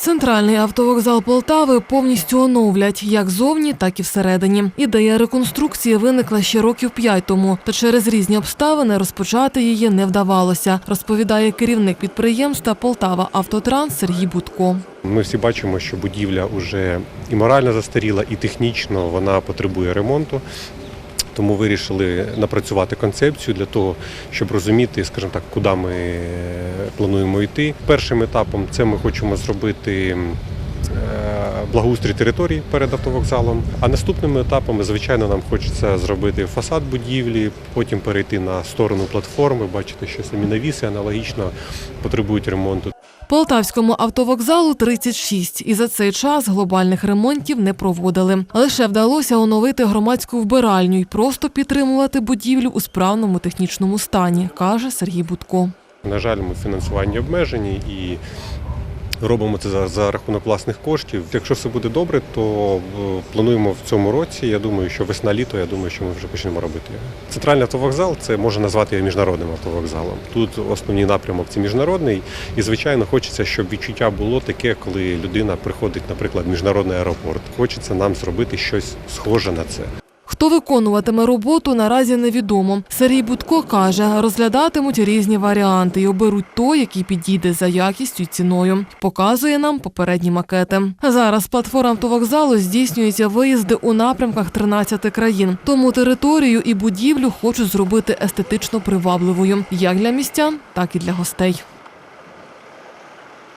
Центральний автовокзал Полтави повністю оновлять як зовні, так і всередині. Ідея реконструкції виникла ще років п'ять тому, та через різні обставини розпочати її не вдавалося, розповідає керівник підприємства Полтава Автотранс Сергій Будко. Ми всі бачимо, що будівля вже і морально застаріла, і технічно вона потребує ремонту. Тому вирішили напрацювати концепцію для того, щоб розуміти, скажімо так, куди ми е, плануємо йти. Першим етапом це ми хочемо зробити е, благоустрій території перед автовокзалом. А наступними етапами, звичайно, нам хочеться зробити фасад будівлі, потім перейти на сторону платформи. Бачите, що самі навіси аналогічно потребують ремонту. Полтавському автовокзалу 36, і за цей час глобальних ремонтів не проводили. Лише вдалося оновити громадську вбиральню і просто підтримувати будівлю у справному технічному стані, каже Сергій Будко. На жаль, ми фінансування обмежені і робимо це за, за рахунок власних коштів. Якщо все буде добре, то е, плануємо в цьому році. Я думаю, що весна-літо, я думаю, що ми вже почнемо робити. Центральний автовокзал це можна назвати його міжнародним автовокзалом. Тут основний напрямок це міжнародний, і звичайно хочеться, щоб відчуття було таке, коли людина приходить, наприклад, в міжнародний аеропорт. Хочеться нам зробити щось схоже на це. Хто виконуватиме роботу, наразі невідомо. Сергій Будко каже, розглядатимуть різні варіанти і оберуть той, який підійде за якістю і ціною. Показує нам попередні макети. Зараз платформ автовокзалу здійснюються виїзди у напрямках 13 країн. Тому територію і будівлю хочуть зробити естетично привабливою як для містян, так і для гостей.